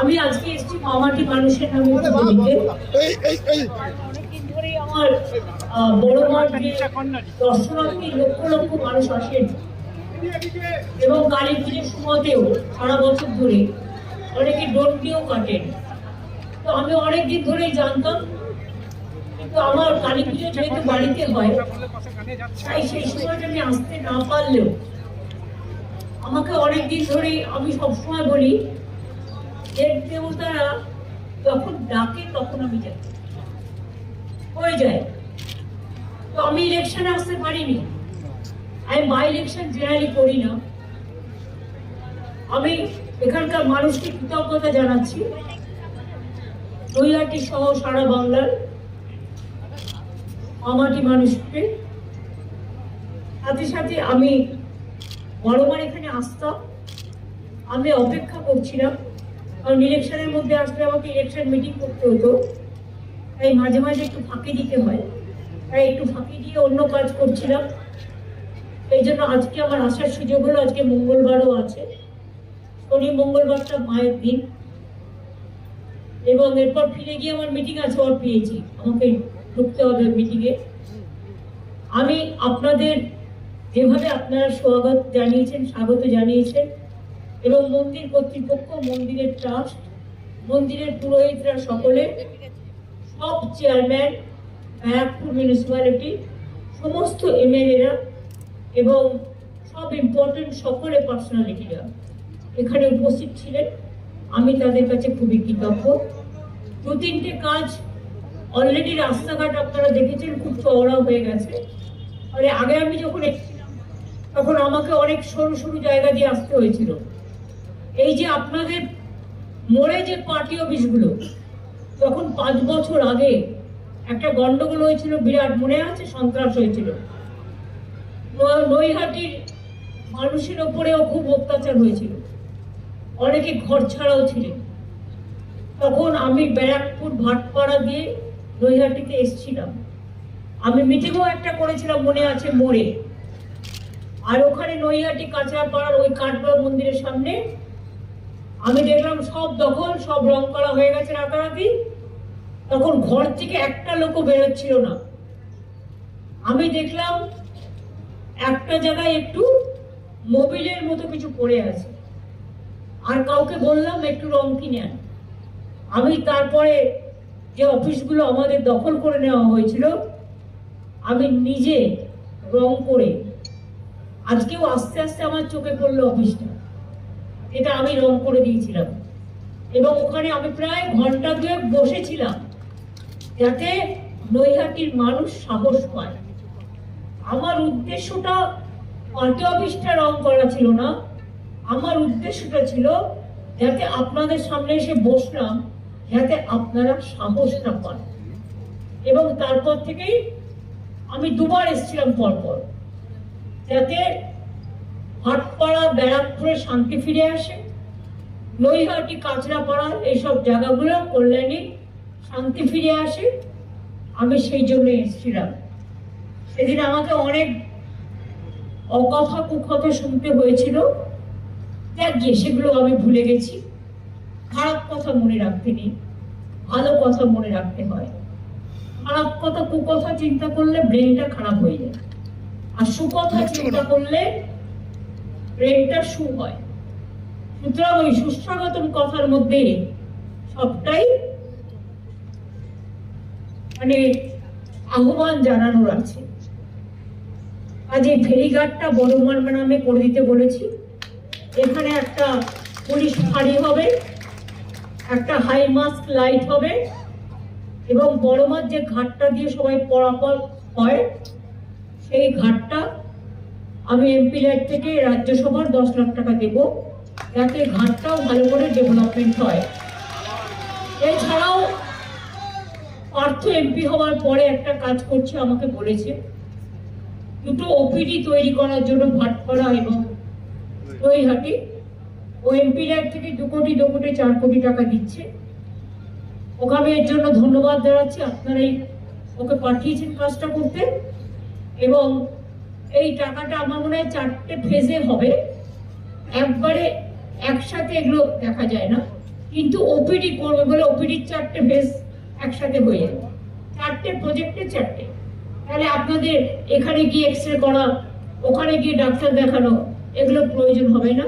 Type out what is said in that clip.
আমি আজকে এসেছি মামাটি মানুষের নামে আমার বড় মাঠ দর্শনার্থী লক্ষ লক্ষ মানুষ আসেন। এবং কালী পুজোর সময়তেও সারা বছর ধরে অনেকে ডন্ডিও কাটেন। তো আমি অনেকদিন ধরেই জানতাম কিন্তু আমার কালী পুজো যেহেতু বাড়িতে হয় তাই সেই সময়টা আমি আসতে না পারলেও আমাকে অনেকদিন ধরেই আমি সবসময় বলি দেব দেবতারা যখন ডাকে, তখন আমি যাই। হয়ে যায়। তো আমি ইলেকশনে আসতে পারিনি। আমি বাই ইলেকশন জেনারেলি করি না। আমি এখানকার মানুষকে কৃতজ্ঞতা জানাচ্ছি। নৈহাটি সহ সারা বাংলার আমাটি মানুষকে। সাথে সাথে আমি বড়বার এখানে আসতাম। আমি অপেক্ষা করছিলাম। কারণ ইলেকশনের মধ্যে আসলে আমাকে ইলেকশন মিটিং করতে হতো। তাই মাঝে মাঝে একটু ফাঁকি দিতে হয়। তাই একটু ফাঁকি দিয়ে অন্য কাজ করছিলাম। এই জন্য আজকে আমার আসার সুযোগ হলো, আজকে মঙ্গলবারও আছে। শনি, মঙ্গলবারটা মায়ের দিন। এবং এরপর ফিরে গিয়ে আমার মিটিং আছে ওর পেয়েছি। আমাকে ঢুকতে হবে মিটিংয়ে। আমি আপনাদের যেভাবে আপনারা স্বাগত জানিয়েছেন স্বাগত জানিয়েছেন এবং মন্দির কর্তৃপক্ষ, মন্দিরের ট্রাস্ট, মন্দিরের পুরোহিতরা সকলে, সব চেয়ারম্যান ব্যারাকপুর মিউনিসিপ্যালিটি সমস্ত এমএলএরা এবং সব ইম্পর্টেন্ট সকলে পার্সোনালিটিরা এখানে উপস্থিত ছিলেন। আমি তাদের কাছে খুবই কৃতজ্ঞ। দু তিনটে কাজ অলরেডি রাস্তাঘাট আপনারা দেখেছেন, খুব চওড়া হয়ে গেছে। মানে আগে আমি যখন এসেছিলাম, তখন আমাকে অনেক সরু সরু জায়গা দিয়ে আসতে হয়েছিল। এই যে আপনাদের মোড়ে যে পার্টি অফিসগুলো, তখন পাঁচ বছর আগে একটা গন্ডগোল হয়েছিল, বিরাট মনে আছে, সন্ত্রাস হয়েছিল। নৈহাটির মানুষের ওপরেও খুব অত্যাচার হয়েছিল। অনেকে ঘর ছাড়াও ছিলেন। তখন আমি ব্যারাকপুর ভাটপাড়া দিয়ে নৈহাটিতে এসেছিলাম। আমি মিটিংও একটা করেছিলাম, মনে আছে, মোড়ে। আর ওখানে নৈহাটি কাঁচরাপাড়ার ওই কাঠগড় মন্দিরের সামনে আমি দেখলাম সব দখল, সব রং করা হয়ে গেছে রাতারাতি। তখন ঘর থেকে একটা লোকও বেরোচ্ছিল না। আমি দেখলাম একটা জায়গায় একটু মোবিলের মতো কিছু পড়ে আছে। আর কাউকে বললাম, একটু রং কিনে আন। আমি তারপরে যে অফিসগুলো আমাদের দখল করে নেওয়া হয়েছিল, আমি নিজে রং করে, আজকেও আস্তে আস্তে আমার চোখে পড়ল অফিসটা। এটা আমি রং করে দিয়েছিলাম। এবং ওখানে আমি প্রায় ঘণ্টা দুয়েক বসেছিলাম, যাতে নৈহাটির মানুষ সাহস পায়। আমার উদ্দেশ্যটা পার্টি অফিসটা রং করা ছিল না। আমার উদ্দেশ্যটা ছিল যাতে আপনাদের সামনে এসে বসলাম, যাতে আপনারা সাহসটা পান। এবং তারপর থেকেই আমি দুবার এসেছিলাম পরপর, যাতে হাটপাড়া ব্যারাকপুরে শান্তি ফিরে আসে। নৈহাটি কাঁচরাপাড়া এইসব জায়গাগুলো কল্যাণী শান্তি ফিরে আসে। আমি সেই জন্য এসেছিলাম। সেদিন আমাকে অনেক অকথা কুকথা শুনতে হয়েছিল। দেখ গিয়ে সেগুলো আমি ভুলে গেছি। খারাপ কথা মনে রাখতে নেই। ভালো কথা মনে রাখতে হয়। খারাপ কথা কুকথা চিন্তা করলে ব্রেনটা খারাপ হয়ে যায়। আর সুকথা চিন্তা করলে ব্রেনটা সু হয় সুতরাং ওই সুস্বাগতম কথার মধ্যে সবটাই মানে আহ্বান জানানোর আছে। আজ এই ফেরিঘাটটা বড় মারমা নামে করে দিতে বলেছি। এখানে একটা পুলিশ ফাঁড়ি হবে, একটা হাই মাস্ক লাইট হবে এবং বড় মাছ যে ঘাটটা দিয়ে সবাই পরাপর হয়, সেই ঘাটটা আমি এমপি লাইট থেকে রাজ্যসভার দশ লাখ টাকা দেব। যাতে ঘাটটাও ভালো করে ডেভেলপমেন্ট হয়। এছাড়াও পার্থ এমপি হওয়ার পরে একটা কাজ করছে, আমাকে বলেছে। দুটো ওপিডি তৈরি করার জন্য ভাটপাড়া এবং নৈহাটি ও এমপি ল্যাব থেকে দু কোটি দু কোটি, চার কোটি টাকা দিচ্ছে। ওকে আমি এর জন্য ধন্যবাদ জানাচ্ছি। আপনারাই ওকে পাঠিয়েছেন কাজটা করতে। এবং এই টাকাটা আমার মনে হয় চারটে ফেজে হবে। একবারে একসাথে এগুলো দেখা যায় না। কিন্তু ওপিডি করবে বলে ওপিডির চারটে ফেজ একসাথে হয়ে যাবে। চারটে প্রজেক্টে চারটে। তাহলে আপনাদের এখানে গিয়ে এক্স রে করা, ওখানে গিয়ে ডাক্তার দেখানো, এগুলো প্রয়োজন হবে না।